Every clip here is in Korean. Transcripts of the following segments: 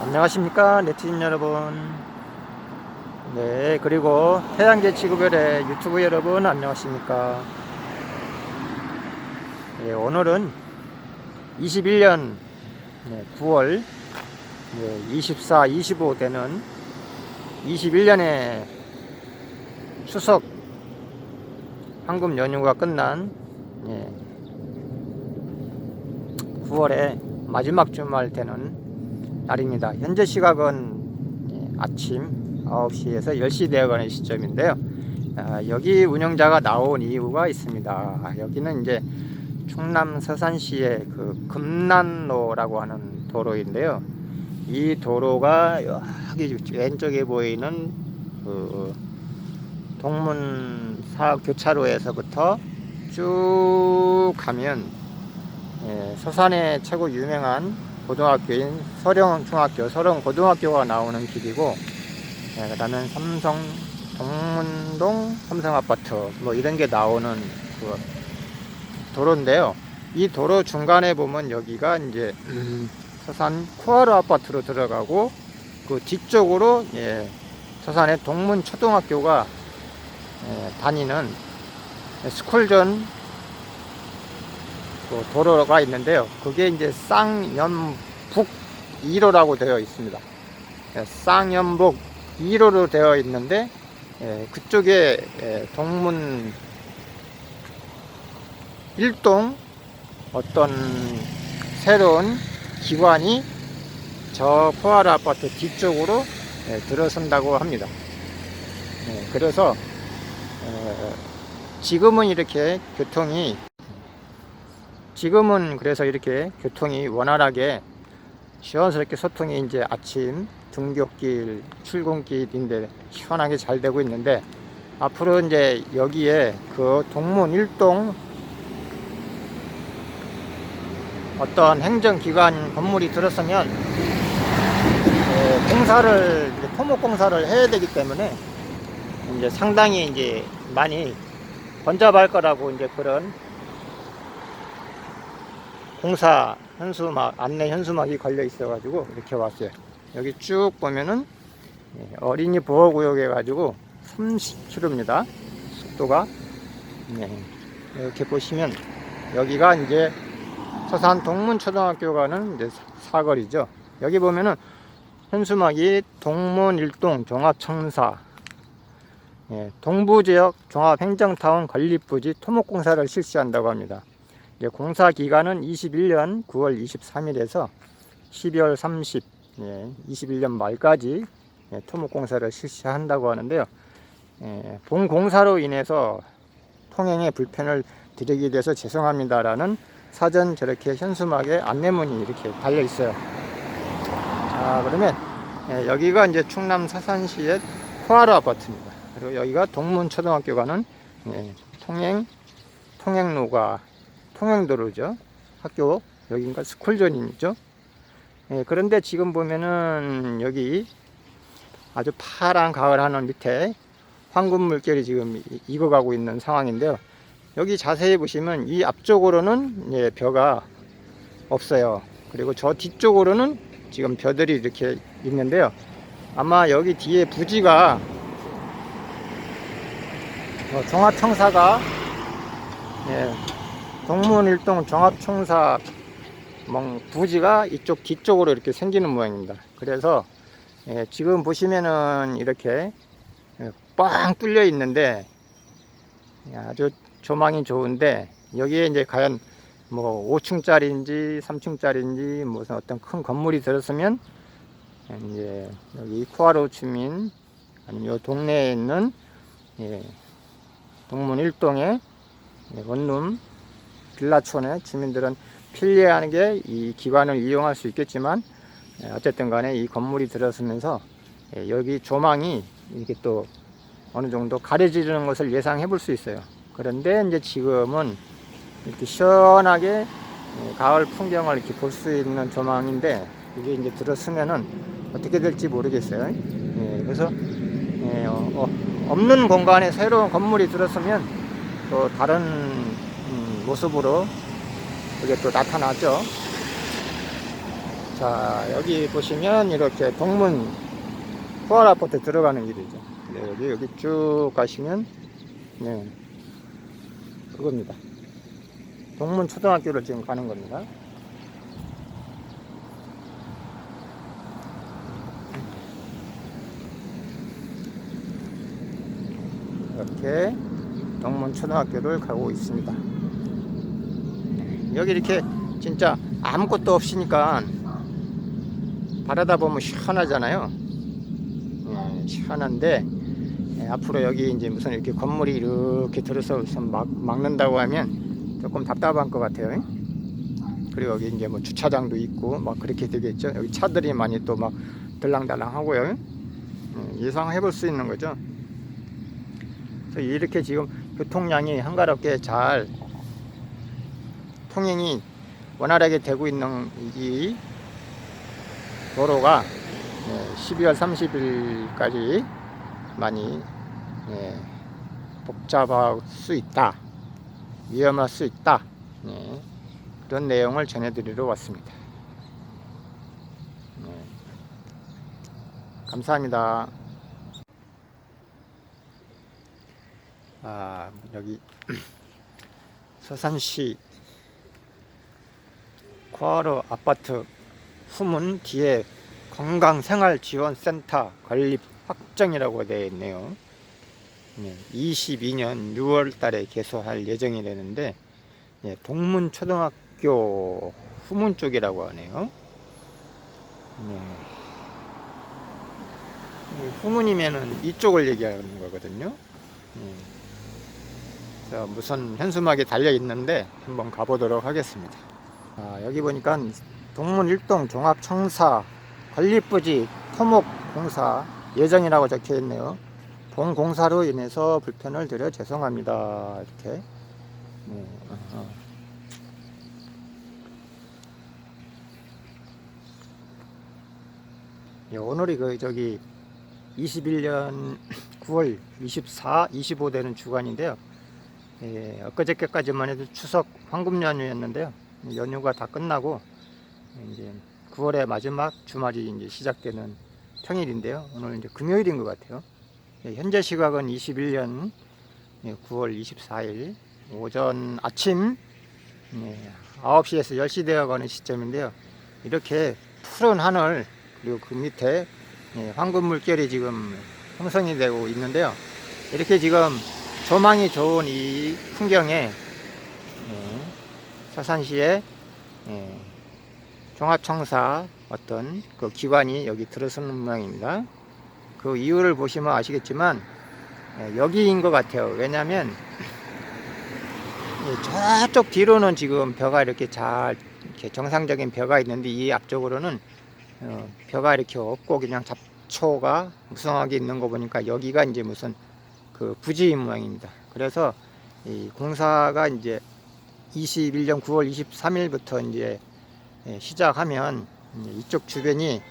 안녕하십니까 네티즌 여러분. 네 그리고 태양제 지구별의 유튜브 여러분 안녕하십니까. 네, 오늘은 21년 9월 24, 25 되는 21년의 추석 황금 연휴가 끝난 9월의 마지막 주말 되는 날입니다. 현재 시각은 예, 아침 9시에서 10시 되어가는 시점인데요. 아, 여기 운영자가 나온 이유가 있습니다. 여기는 이제 충남 서산시의 그 금난로라고 하는 도로인데요. 이 도로가 여기 왼쪽에 보이는 그 동문 사 교차로에서부터 쭉 가면 예, 서산의 최고 유명한 고등학교인 서령 중학교, 서령 고등학교가 나오는 길이고, 예, 그 다음에 삼성, 동문동 삼성 아파트, 뭐 이런 게 나오는 그 도로인데요. 이 도로 중간에 보면 여기가 이제 서산 코아르 아파트로 들어가고, 그 뒤쪽으로, 예, 서산의 동문 초등학교가 예, 다니는 스쿨전 그 도로가 있는데요. 그게 이제 쌍연북 2로라고 되어 있습니다. 예, 쌍연북 2로로 되어 있는데 예, 그쪽에 예, 동문 1동 어떤 새로운 기관이 저 포아르 아파트 뒤쪽으로 예, 들어선다고 합니다. 예, 그래서 어, 지금은 이렇게 교통이 지금은 그래서 이렇게 교통이 원활하게 시원스럽게 소통이 이제 아침 등굣길 출근길인데 시원하게 잘 되고 있는데 앞으로 이제 여기에 그 동문 일동 어떤 행정기관 건물이 들었으면 예, 공사를 토목 공사를 해야 되기 때문에 이제 상당히 이제 많이 번잡할 거라고 이제 그런 공사 현수막 안내 현수막이 걸려 있어 가지고 이렇게 왔어요. 여기 쭉 보면은 예, 어린이 보호구역 해가지고 30km입니다. 속도가. 네, 이렇게 보시면 여기가 이제 서산 동문초등학교 가는 이제 사거리죠. 여기 보면은 현수막이 동문 일동 종합청사 예, 동부지역 종합행정타운 건립부지 토목공사를 실시한다고 합니다 예, 공사 기간은 21년 9월 23일에서 12월 30, 예, 21년 말까지 예, 토목 공사를 실시한다고 하는데요. 예, 본 공사로 인해서 통행에 불편을 드리게 돼서 죄송합니다라는 사전 저렇게 현수막에 안내문이 이렇게 달려 있어요. 자, 그러면 예, 여기가 이제 충남 사산시의 포하르 아파트입니다. 그리고 여기가 동문초등학교 가는 예, 통행 통행로가 통행도로죠. 학교 여긴가 스쿨존이죠. 예, 그런데 지금 보면은 여기 아주 파란 가을 하늘 밑에 황금 물결이 지금 익어가고 있는 상황인데요. 여기 자세히 보시면 이 앞쪽으로는 예, 벼가 없어요. 그리고 저 뒤쪽으로는 지금 벼들이 이렇게 있는데요. 아마 여기 뒤에 부지가 어, 종합청사가 예, 동문일동 종합청사 뭐 부지가 이쪽 뒤쪽으로 이렇게 생기는 모양입니다. 그래서 예, 지금 보시면은 이렇게 예, 뻥 뚫려 있는데 예, 아주 조망이 좋은데 여기에 이제 과연 뭐 5층짜리인지 3층짜리인지 무슨 어떤 큰 건물이 들었으면 이제 여기 쿠아로 주민 아니면 요 동네에 있는 예, 동문 일동의 예, 원룸 빌라촌의 주민들은 필리하는 게 이 기관을 이용할 수 있겠지만 예, 어쨌든 간에 이 건물이 들어서면서 예, 여기 조망이 이렇게 또 어느 정도 가려지는 것을 예상해 볼 수 있어요. 그런데 이제 지금은 이렇게 시원하게 예, 가을 풍경을 이렇게 볼 수 있는 조망인데 이게 이제 들었으면은 어떻게 될지 모르겠어요. 예, 그래서 예, 어, 어, 없는 공간에 새로운 건물이 들었으면 또 다른 음, 모습으로 그게 또 나타나죠. 자, 여기 보시면 이렇게 동문 후알 아파트 들어가는 길이죠. 네, 여기, 여기 쭉 가시면, 네, 그겁니다. 동문 초등학교를 지금 가는 겁니다. 이렇게 동문 초등학교를 가고 있습니다. 여기 이렇게 진짜 아무것도 없으니까 바라다 보면 시원하잖아요. 예, 시원한데 예, 앞으로 여기 이제 무슨 이렇게 건물이 이렇게 들어서 무슨 막 막는다고 하면 조금 답답한 것 같아요. 그리고 여기 이제 뭐 주차장도 있고 막 그렇게 되겠죠. 여기 차들이 많이 또 막 들랑달랑 하고요. 예, 예상해 볼 수 있는 거죠. 이렇게 지금 교통량이 한가롭게 잘 통행이 원활하게 되고 있는 이 도로가 예, 12월 30일까지 많이 예, 복잡할 수 있다, 위험할 수 있다 예, 그런 내용을 전해드리러 왔습니다. 예, 감사합니다. 아 여기 서산시 과로 아파트 후문 뒤에 건강생활지원센터 건립 확정이라고 되어 있네요. 22년 6월 달에 개소할 예정이 되는데 예, 동문 초등학교 후문 쪽이라고 하네요. 네. 이 후문이면은 이쪽을 얘기하는 거거든요. 무슨 현수막이 달려 있는데 한번 가보도록 하겠습니다. 아, 여기 보니까 동문 일동 종합청사 건립부지 토목공사 예정이라고 적혀 있네요. 본 공사로 인해서 불편을 드려 죄송합니다. 이렇게. 네. 예, 오늘이 그 저기 21년 9월 24, 25 되는 주간인데요. 예, 엊그저께까지만 해도 추석 황금 연휴였는데요. 연휴가 다 끝나고 이제 9월의 마지막 주말이 이제 시작되는 평일인데요. 오늘 이제 금요일인 것 같아요. 예, 현재 시각은 21년 9월 24일 오전 아침 예, 9시에서 10시 되어 가는 시점인데요. 이렇게 푸른 하늘 그리고 그 밑에 예, 황금 물결이 지금 형성이 되고 있는데요. 이렇게 지금 조망이 좋은 이 풍경에 예, 서산시에 예, 종합청사 어떤 그 기관이 여기 들어서는 모양입니다. 그 이유를 보시면 아시겠지만 예, 여기인 것 같아요. 왜냐하면 예, 저쪽 뒤로는 지금 벼가 이렇게 잘 이렇게 정상적인 벼가 있는데 이 앞쪽으로는 어, 벼가 이렇게 없고 그냥 잡초가 무성하게 있는 거 보니까 여기가 이제 무슨 그 부지인 모양입니다. 그래서 이 공사가 이제 21년 9월 23일부터 이제 예, 시작하면 이쪽 주변이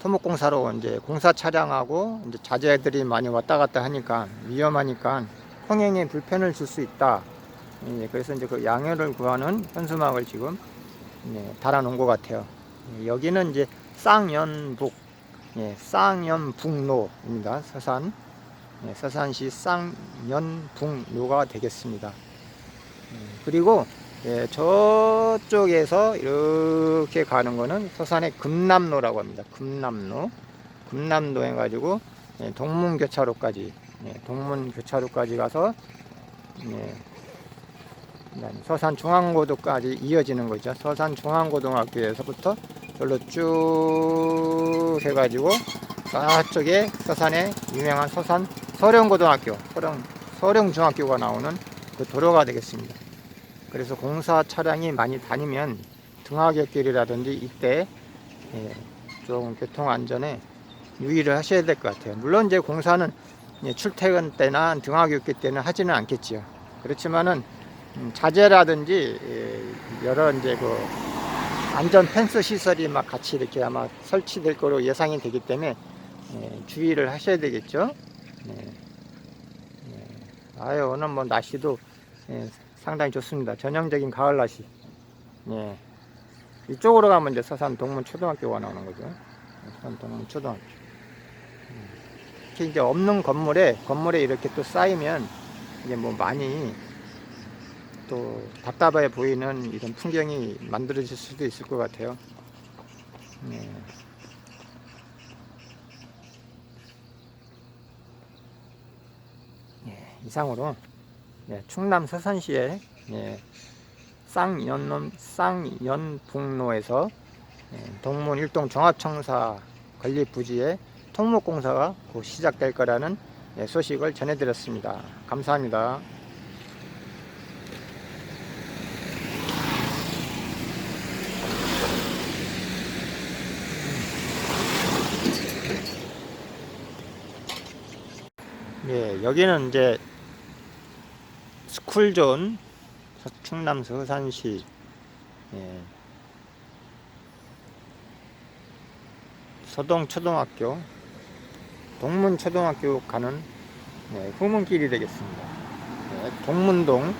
토목공사로 이제 공사 차량하고 이제 자재들이 많이 왔다 갔다 하니까 위험하니까 통행에 불편을 줄 수 있다. 예, 그래서 이제 그 양해를 구하는 현수막을 지금 예, 달아놓은 것 같아요. 예, 여기는 이제 쌍연북, 예, 쌍연북로입니다. 서산, 예, 서산시 쌍연북로가 되겠습니다. 예, 그리고 예, 저쪽에서 이렇게 가는 거는 서산의 금남로라고 합니다. 금남로. 금남로 해가지고 예, 동문교차로까지, 예, 동문교차로까지 가서 예, 그다음에 서산중앙고등까지 이어지는 거죠. 서산중앙고등학교에서부터 절로 쭉 해가지고 저쪽에 서산에 유명한 서산 서령고등학교, 서령, 서령중학교가 나오는 그 도로가 되겠습니다. 그래서 공사 차량이 많이 다니면 등하굣길이라든지 이때 예, 좀 교통 안전에 유의를 하셔야 될 것 같아요. 물론 이제 공사는 예, 출퇴근 때나 등하굣길 때는 하지는 않겠지요. 그렇지만은 음, 자재라든지 예, 여러 이제 그 안전 펜스 시설이 막 같이 이렇게 아마 설치될 거로 예상이 되기 때문에 예, 주의를 하셔야 되겠죠. 아유 오늘 뭐 날씨도 예, 상당히 좋습니다. 전형적인 가을 날씨. 예. 이쪽으로 가면 이제 서산 동문 초등학교가 나오는 거죠. 서산 동문 초등학교. 음. 이렇게 이제 없는 건물에 건물에 이렇게 또 쌓이면 이제 뭐 많이 또 답답해 보이는 이런 풍경이 만들어질 수도 있을 것 같아요. 네. 예, 이상으로 예, 충남 서산시의 예, 쌍연놈 쌍연북로에서 예, 동문 일동 종합청사 건립 부지에 통목공사가 곧 시작될 거라는 예, 소식을 전해드렸습니다. 감사합니다. 예, 여기는 이제 스 서- 충남 서산시 예, 서동초등학교 동문초등학교 가는 예, 후문길이 되겠습니다. 예, 동문동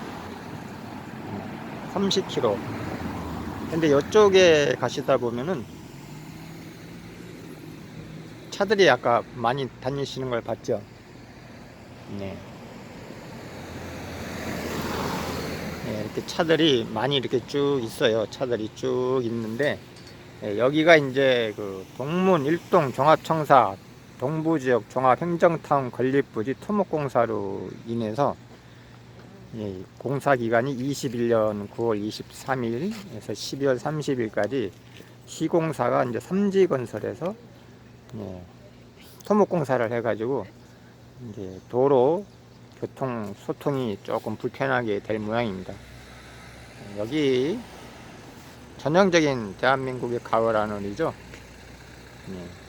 30km. 근데 이쪽에 가시다 보면은 차들이 아까 많이 다니시는 걸 봤죠? 네. 네, 이렇게 차들이 많이 이렇게 쭉 있어요. 차들이 쭉 있는데 예, 여기가 이제 그 동문 일동 종합청사 동부지역 종합행정타운 건립부지 토목공사로 인해서 예, 공사 기간이 21년 9월 23일에서 12월 30일까지 시공사가 이제 삼지 건설에서 예, 토목공사를 해가지고 이제 도로 교통 소통이 조금 불편하게 될 모양입니다. 여기 전형적인 대한민국의 가을 하늘이죠. 예.